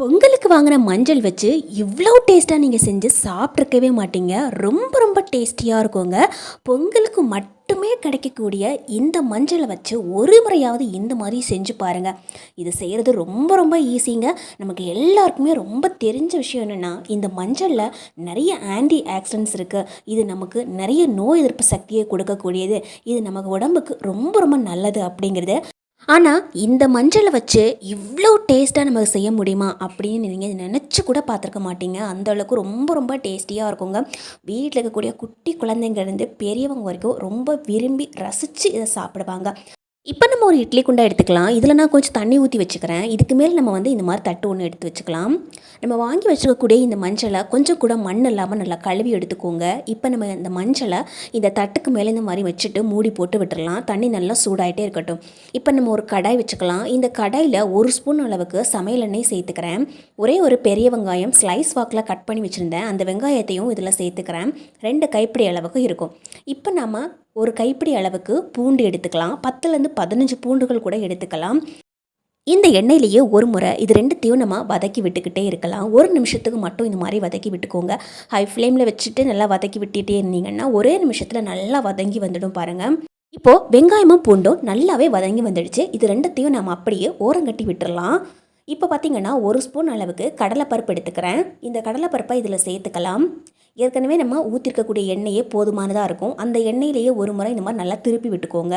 பொங்கலுக்கு வாங்கின மஞ்சள் வச்சு இவ்வளோ டேஸ்ட்டாக நீங்கள் செஞ்சு சாப்பிட்ருக்கவே மாட்டீங்க. ரொம்ப ரொம்ப டேஸ்டியாக இருக்குங்க. பொங்கலுக்கு மட்டுமே கிடைக்கக்கூடிய இந்த மஞ்சளை வச்சு ஒரு முறையாவது இந்த மாதிரி செஞ்சு பாருங்கள் இது செய்கிறது ரொம்ப ரொம்ப ஈஸிங்க நமக்கு எல்லாருக்குமே ரொம்ப தெரிஞ்ச விஷயம் என்னென்னா இந்த மஞ்சளில் நிறைய ஆன்டி ஆக்சிடென்ட்ஸ் இருக்குது இது நமக்கு நிறைய நோய் எதிர்ப்பு சக்தியை கொடுக்கக்கூடியது. இது நமக்கு உடம்புக்கு ரொம்ப ரொம்ப நல்லது அப்படிங்கிறது. ஆனால் இந்த மஞ்சளை வச்சு இவ்வளோ டேஸ்ட்டாக நமக்கு செய்ய முடியுமா அப்படின்னு நீங்கள் நினச்சி கூட பார்த்துருக்க மாட்டீங்க. அந்த அளவுக்கு ரொம்ப ரொம்ப டேஸ்டியாக இருக்குங்க. வீட்டில் இருக்கக்கூடிய குட்டி குழந்தைங்கள்லேருந்து பெரியவங்க வரைக்கும் ரொம்ப விரும்பி ரசித்து இதை சாப்பிடுவாங்க. இப்போ நம்ம ஒரு இட்லி குண்டா எடுத்துக்கலாம். இதில் நான் கொஞ்சம் தண்ணி ஊற்றி வச்சுக்கிறேன். இதுக்கு மேல் நம்ம வந்து இந்த மாதிரி தட்டு ஒன்று எடுத்து வச்சுக்கலாம். நம்ம வாங்கி வச்சுக்கக்கூடிய இந்த மஞ்சளை கொஞ்சம் கூட மண் இல்லாமல் நல்லா கழுவி எடுத்துக்கோங்க. இப்போ நம்ம இந்த மஞ்சளை இந்த தட்டுக்கு மேலே இந்த மாதிரி வச்சுட்டு மூடி போட்டு விட்டுடலாம் தண்ணி நல்லா சூடாகிட்டே இருக்கட்டும். இப்போ நம்ம ஒரு கடாய் வச்சுக்கலாம். இந்த கடாயில் ஒரு ஸ்பூன் அளவுக்கு சமையல் எண்ணெய் சேர்த்துக்கிறேன். ஒரே ஒரு பெரிய வெங்காயம் ஸ்லைஸ் வாக்கில் கட் பண்ணி வச்சுருந்தேன். அந்த வெங்காயத்தையும் இதில் சேர்த்துக்கிறேன். ரெண்டு கைப்பிடி அளவுக்கு இருக்கும். இப்போ நம்ம ஒரு கைப்பிடி அளவுக்கு பூண்டு எடுத்துக்கலாம். பத்துலேருந்து பதினஞ்சு பூண்டுகள் கூட எடுத்துக்கலாம். இந்த எண்ணெயிலேயே ஒரு முறை இது ரெண்டுத்தையும் நம்ம வதக்கி விட்டுக்கிட்டே இருக்கலாம். ஒரு நிமிஷத்துக்கு மட்டும் இந்த மாதிரி வதக்கி விட்டுக்கோங்க. ஹை ஃப்ளேமில் வச்சுட்டு நல்லா வதக்கி விட்டுட்டே இருந்தீங்கன்னா ஒரே நிமிஷத்தில் நல்லா வதங்கி வந்துடும் பாருங்கள் இப்போது வெங்காயமும் பூண்டும் நல்லாவே வதங்கி வந்துடுச்சு. இது ரெண்டுத்தையும் நம்ம அப்படியே ஓரங்கட்டி விட்டுடலாம் இப்போ பார்த்தீங்கன்னா ஒரு ஸ்பூன் அளவுக்கு கடலைப்பருப்பு எடுத்துக்கிறேன். இந்த கடலைப்பருப்பை இதில் சேர்த்துக்கலாம். ஏற்கனவே நம்ம ஊற்றிருக்கக்கூடிய எண்ணெயே போதுமானதாக இருக்கும். அந்த எண்ணெயிலேயே ஒரு முறை இந்த மாதிரி நல்லா திருப்பி விட்டுக்கோங்க.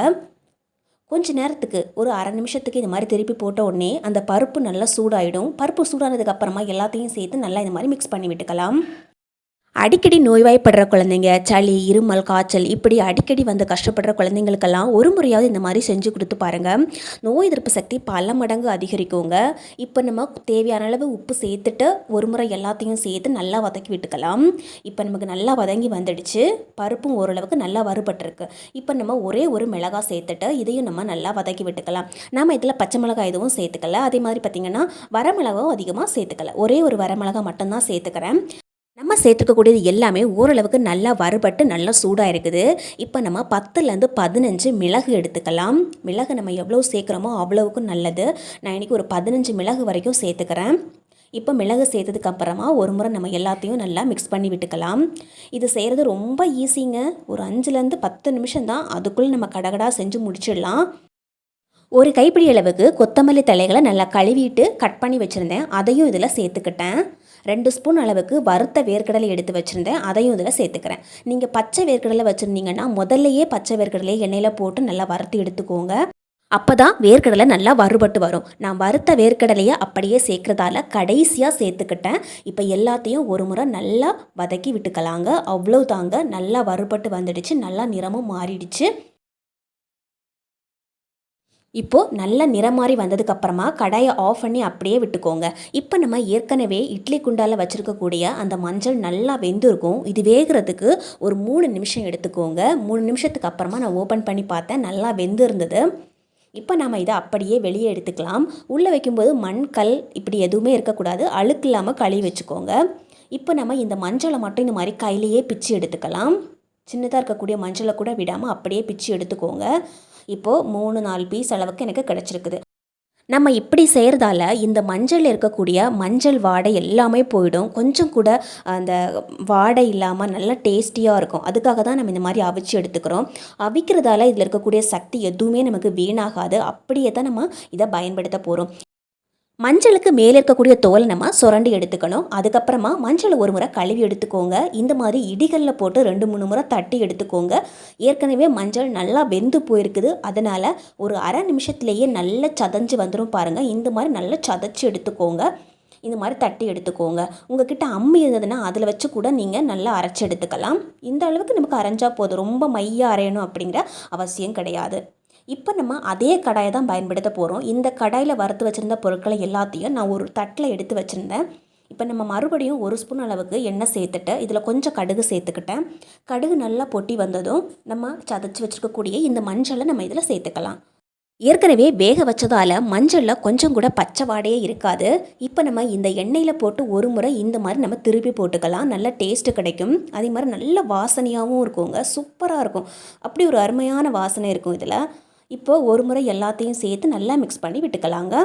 கொஞ்ச நேரத்துக்கு ஒரு அரை நிமிஷத்துக்கு இந்த மாதிரி திருப்பி போட்ட உடனே அந்த பருப்பு நல்லா சூடாயிடும். பருப்பு சூடானதுக்கப்புறமா எல்லாத்தையும் சேர்த்து நல்லா இந்த மாதிரி மிக்ஸ் பண்ணி விட்டுக்கலாம். அடிக்கடி நோய்வாய்ப்படுற குழந்தைங்க சளி இருமல் காய்ச்சல் இப்படி அடிக்கடி வந்து கஷ்டப்படுற குழந்தைங்களுக்கெல்லாம் ஒரு முறையாவது இந்த மாதிரி செஞ்சு கொடுத்து பாருங்கள் நோய் எதிர்ப்பு சக்தி பல மடங்கு அதிகரிக்குங்க. இப்போ நம்ம தேவையான அளவு உப்பு சேர்த்துட்டு ஒரு முறை எல்லாத்தையும் சேர்த்து நல்லா வதக்கி விட்டுக்கலாம். இப்போ நமக்கு நல்லா வதங்கி வந்துடுச்சு. பருப்பும் ஓரளவுக்கு நல்லா வறுபட்டுருக்கு. இப்போ நம்ம ஒரே ஒரு மிளகாய் சேர்த்துட்டு இதையும் நம்ம நல்லா வதக்கி விட்டுக்கலாம். நம்ம இதில் பச்சை மிளகாய் எதுவும் சேர்த்துக்கல. அதே மாதிரி பார்த்திங்கன்னா வரமிளகாவும் அதிகமாக சேர்த்துக்கல. ஒரே ஒரு வரமிளகாய் மட்டும்தான் சேர்த்துக்கிறேன். நம்ம சேர்த்துக்கக்கூடியது எல்லாமே ஓரளவுக்கு நல்லா வறுபட்டு நல்லா சூடாக இருக்குது. இப்போ நம்ம பத்துலேருந்து பதினஞ்சு மிளகு எடுத்துக்கலாம். மிளகு நம்ம எவ்வளோ சேர்க்குறோமோ அவ்வளவுக்கு நல்லது. நான் இன்றைக்கி ஒரு பதினஞ்சு மிளகு வரைக்கும் சேர்த்துக்கிறேன். இப்போ மிளகு சேர்த்ததுக்கு அப்புறமா ஒரு முறை நம்ம எல்லாத்தையும் நல்லா மிக்ஸ் பண்ணி விட்டுக்கலாம். இது செய்கிறது ரொம்ப ஈஸிங்க ஒரு அஞ்சுலேருந்து பத்து நிமிஷம் தான் அதுக்குள்ளே நம்ம கடகடா செஞ்சு முடிச்சிடலாம். ஒரு கைப்பிடி அளவுக்கு கொத்தமல்லி தலைகளை நல்லா கழுவிட்டு கட் பண்ணி வச்சுருந்தேன். அதையும் இதில் சேர்த்துக்கிட்டேன். ரெண்டு ஸ்பூன் அளவுக்கு வறுத்த வேர்க்கடலை எடுத்து வச்சுருந்தேன். அதையும் இதில் சேர்த்துக்கிறேன். நீங்கள் பச்சை வேர்க்கடலை வச்சுருந்தீங்கன்னா முதல்லையே பச்சை வேர்க்கடலையை எண்ணெயில் போட்டு நல்லா வறுத்து எடுத்துக்கோங்க. அப்போ தான் வேர்க்கடலை நல்லா வறுபட்டு வரும். நான் வறுத்த வேர்க்கடலையை அப்படியே சேர்க்குறதால கடைசியாக சேர்த்துக்கிட்டேன். இப்போ எல்லாத்தையும் ஒரு முறை நல்லா வதக்கி விட்டுக்கலாங்க. அவ்வளோ தாங்க நல்லா வறுபட்டு வந்துடுச்சு. நல்லா நிறமும் மாறிடுச்சு. இப்போது நல்ல நிறம் மாறி வந்ததுக்கப்புறமா கடாயை ஆஃப் பண்ணி அப்படியே விட்டுக்கோங்க. இப்போ நம்ம ஏற்கனவே இட்லி குண்டால வச்சுருக்கக்கூடிய அந்த மஞ்சள் நல்லா வெந்திருக்கும். இது வேகிறதுக்கு ஒரு மூணு நிமிஷம் எடுத்துக்கோங்க. மூணு நிமிஷத்துக்கு அப்புறமா நான் ஓப்பன் பண்ணி பார்த்தேன். நல்லா வெந்து இருந்தது இப்போ நம்ம இதை அப்படியே வெளியே எடுத்துக்கலாம். உள்ளே வைக்கும்போது மண் கல் இப்படி எதுவுமே இருக்கக்கூடாது. அழுக்கு இல்லாமல் கழுவி வச்சுக்கோங்க. இப்போ நம்ம இந்த மஞ்சளை மட்டும் இந்த மாதிரி கையிலேயே பிச்சு எடுத்துக்கலாம். சின்னதாக இருக்கக்கூடிய மஞ்சளை கூட விடாமல் அப்படியே பிச்சு எடுத்துக்கோங்க. இப்போது மூணு நாலு பீஸ் அளவுக்கு எனக்கு கிடச்சிருக்குது. நம்ம இப்படி செய்கிறதால இந்த மஞ்சள் இருக்கக்கூடிய மஞ்சள் வாடை எல்லாமே போயிடும். கொஞ்சம் கூட அந்த வாடை இல்லாமல் நல்லா டேஸ்டியாக இருக்கும். அதுக்காக தான் நம்ம இந்த மாதிரி அவிச்சு எடுத்துக்கிறோம். அவிக்கிறதால இதில் இருக்கக்கூடிய சக்தி எதுவுமே நமக்கு வீணாகாது. அப்படியே தான் நம்ம இதை பயன்படுத்த போகிறோம் மஞ்சளுக்கு மேலே இருக்கக்கூடிய தோலை நம்ம சுரண்டி எடுத்துக்கணும். அதுக்கப்புறமா மஞ்சளை ஒரு முறை கழுவி எடுத்துக்கோங்க. இந்த மாதிரி இடிகளில் போட்டு ரெண்டு மூணு முறை தட்டி எடுத்துக்கோங்க. ஏற்கனவே மஞ்சள் நல்லா வெந்து போயிருக்குது. அதனால் ஒரு அரை நிமிஷத்துலேயே நல்லா சதஞ்சு வந்துடும் பாருங்கள் இந்த மாதிரி நல்லா சதச்சு எடுத்துக்கோங்க. இந்த மாதிரி தட்டி எடுத்துக்கோங்க. உங்ககிட்ட அம்மி இருந்ததுன்னா அதில் வச்சு கூட நீங்கள் நல்லா அரைச்சி எடுத்துக்கலாம். இந்த அளவுக்கு நமக்கு அரைஞ்சா போதும். ரொம்ப மையாக அரையணும் அப்படிங்கிற அவசியம் கிடையாது. இப்போ நம்ம அதே கடாயை தான் பயன்படுத்த போகிறோம். இந்த கடாயில் வறுத்து வச்சுருந்த பொருட்களை எல்லாத்தையும் நான் ஒரு தட்டில் எடுத்து வச்சுருந்தேன். இப்போ நம்ம மறுபடியும் ஒரு ஸ்பூன் அளவுக்கு எண்ணெய் சேர்த்துட்டு இதில் கொஞ்சம் கடுகு சேர்த்துக்கிட்டேன். கடுகு நல்லா பொட்டி வந்ததும் நம்ம சதைச்சி வச்சுருக்கக்கூடிய இந்த மஞ்சளை நம்ம இதில் சேர்த்துக்கலாம். ஏற்கனவே வேக வச்சதால் மஞ்சளில் கொஞ்சம் கூட பச்சை வாடையே இருக்காது. இப்போ நம்ம இந்த எண்ணெயில் போட்டு ஒரு முறை இந்த மாதிரி நம்ம திருப்பி போட்டுக்கலாம். நல்ல டேஸ்ட்டு கிடைக்கும். அதே மாதிரி நல்ல வாசனையாகவும் இருக்குங்க. சூப்பராக இருக்கும். அப்படி ஒரு அருமையான வாசனை இருக்கும் இதில். இப்போது ஒரு முறை எல்லாத்தையும் சேர்த்து நல்லா மிக்ஸ் பண்ணி விட்டுக்கலாங்க.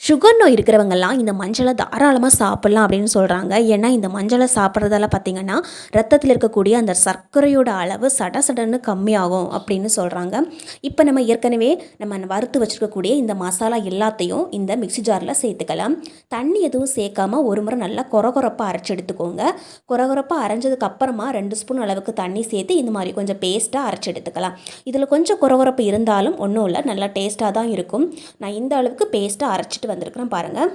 சுகர் நோய் இருக்கிறவங்கெல்லாம் இந்த மஞ்சளை தாராளமாக சாப்பிட்லாம் அப்படின்னு சொல்கிறாங்க ஏன்னா இந்த மஞ்சளை சாப்பிட்றதால பார்த்திங்கன்னா ரத்தத்தில் இருக்கக்கூடிய அந்த சர்க்கரையோட அளவு சட சடன்னு கம்மியாகும் அப்படின்னு சொல்கிறாங்க இப்போ நம்ம ஏற்கனவே நம்ம வறுத்து வச்சுருக்கக்கூடிய இந்த மசாலா எல்லாத்தையும் இந்த மிக்ஸி ஜாரில் சேர்த்துக்கலாம். தண்ணி எதுவும் சேர்க்காம ஒரு முறை நல்லா குறகுறப்பாக அரைச்சி எடுத்துக்கோங்க. குறகுறப்பாக அரைஞ்சதுக்கு அப்புறமா ரெண்டு ஸ்பூன் அளவுக்கு தண்ணி சேர்த்து இந்த மாதிரி கொஞ்சம் பேஸ்ட்டாக அரைச்சி எடுத்துக்கலாம். இதில் கொஞ்சம் குறகுறப்பு இருந்தாலும் ஒன்றும் இல்லை நல்லா டேஸ்ட்டாக தான் இருக்கும். நான் இந்த அளவுக்கு பேஸ்ட்டாக அரைச்சிட்டு வந்திருக்கிறேன் பாருங்கள்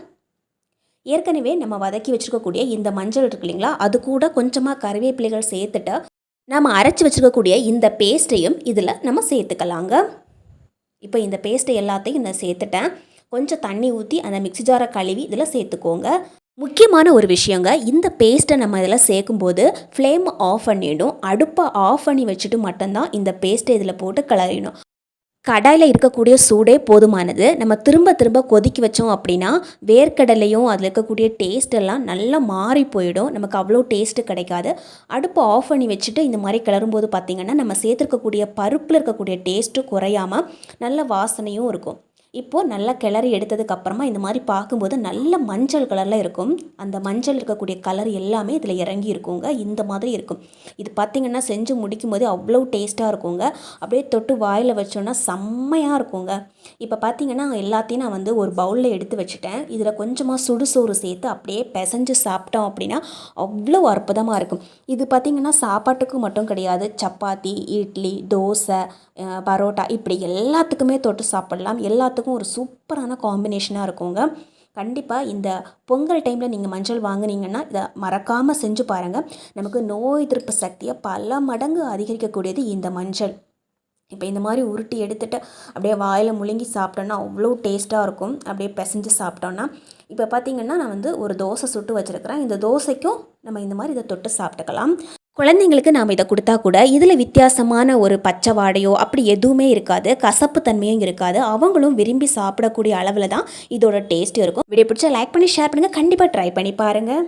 ஏற்கனவே நம்ம வதக்கி வச்சுருக்கக்கூடிய இந்த மஞ்சள் இருக்கு இல்லைங்களா அது கூட கொஞ்சமாக கருவேப்பிலைகள் சேர்த்துட்டு நம்ம அரைச்சி வச்சுருக்கக்கூடிய இந்த பேஸ்ட்டையும் இதில் நம்ம சேர்த்துக்கலாங்க. இப்போ இந்த பேஸ்ட்டை எல்லாத்தையும் நான் சேர்த்துட்டேன். கொஞ்சம் தண்ணி ஊற்றி அந்த மிக்ஸி ஜாரை கழுவி இதில் சேர்த்துக்கோங்க. முக்கியமான ஒரு விஷயங்க இந்த பேஸ்ட்டை நம்ம இதில் சேர்க்கும்போது ஃப்ளேம் ஆஃப் பண்ணிடணும். அடுப்பை ஆஃப் பண்ணி வச்சுட்டு மட்டும்தான் இந்த பேஸ்ட்டை இதில் போட்டு கிளறிடணும் கடாயில் இருக்கக்கூடிய சூடே போதுமானது. நம்ம திரும்ப திரும்ப கொதிக்க வச்சோம் அப்படின்னா வேர்க்கடலையும் அதில் இருக்கக்கூடிய டேஸ்ட் எல்லாம் நல்லா மாறி போயிடும். நமக்கு அவ்வளோ டேஸ்ட்டு கிடைக்காது. அடுப்பை ஆஃப் பண்ணி வச்சுட்டு இந்த மாதிரி கிளறும்போது பார்த்திங்கன்னா நம்ம சேர்த்துருக்கக்கூடிய பருப்பில் இருக்கக்கூடிய டேஸ்ட்டும் குறையாமல் நல்ல வாசனையும் இருக்கும். இப்போது நல்லா கிளறி எடுத்ததுக்கு அப்புறமா இந்த மாதிரி பார்க்கும்போது நல்ல மஞ்சள் கலரில் இருக்கும். அந்த மஞ்சள் இருக்கக்கூடிய கலர் எல்லாமே இதில் இறங்கி இருக்குங்க. இந்த மாதிரி இருக்கும். இது பார்த்திங்கன்னா செஞ்சு முடிக்கும் போது அவ்வளோ டேஸ்ட்டாக இருக்குங்க. அப்படியே தொட்டு வாயில் வச்சோன்னா செம்மையாக இருக்குங்க. இப்போ பார்த்திங்கன்னா எல்லாத்தையும் நான் வந்து ஒரு பவுலில் எடுத்து வச்சுட்டேன். இதில் கொஞ்சமாக சுடுசோறு சேர்த்து அப்படியே பிசைஞ்சு சாப்பிட்டோம் அப்படின்னா அவ்வளோ அற்புதமாக இருக்கும். இது பார்த்திங்கன்னா சாப்பாட்டுக்கு மட்டும் கிடையாது. சப்பாத்தி இட்லி தோசை பரோட்டா இப்படி எல்லாத்துக்குமே தொட்டு சாப்பிடலாம். எல்லாத்துக்கும் ஒரு சூப்பரான காம்பினேஷனாக இருக்குங்க. கண்டிப்பாக இந்த பொங்கல் டைமில் நீங்கள் மஞ்சள் வாங்குனீங்கன்னா இதை மறக்காமல் செஞ்சு பாருங்கள் நமக்கு நோய் எதிர்ப்பு சக்தியை பல மடங்கு அதிகரிக்கக்கூடியது இந்த மஞ்சள். இப்போ இந்த மாதிரி உருட்டி எடுத்துகிட்டு அப்படியே வாயில் முழுங்கி சாப்பிட்டோன்னா அவ்வளோ டேஸ்ட்டாக இருக்கும். அப்படியே பிசைஞ்சு சாப்பிட்டோன்னா இப்போ பார்த்தீங்கன்னா நான் வந்து ஒரு தோசை சுட்டு வச்சுருக்கிறேன். இந்த தோசைக்கும் நம்ம இந்த மாதிரி இதை தொட்டு சாப்பிட்டுக்கலாம். குழந்தைங்களுக்கு நாம் இதை கொடுத்தா கூட இதில் வித்தியாசமான ஒரு பச்சை வாடையோ அப்படி எதுவுமே இருக்காது கசப்பு தன்மையும் இருக்காது. அவங்களும் விரும்பி சாப்பிடக்கூடிய அளவில் தான் இதோட டேஸ்ட் இருக்கும். வீடியோ பிடிச்சா லைக் பண்ணி ஷேர் பண்ணுங்கள் கண்டிப்பாக ட்ரை பண்ணி பாருங்கள்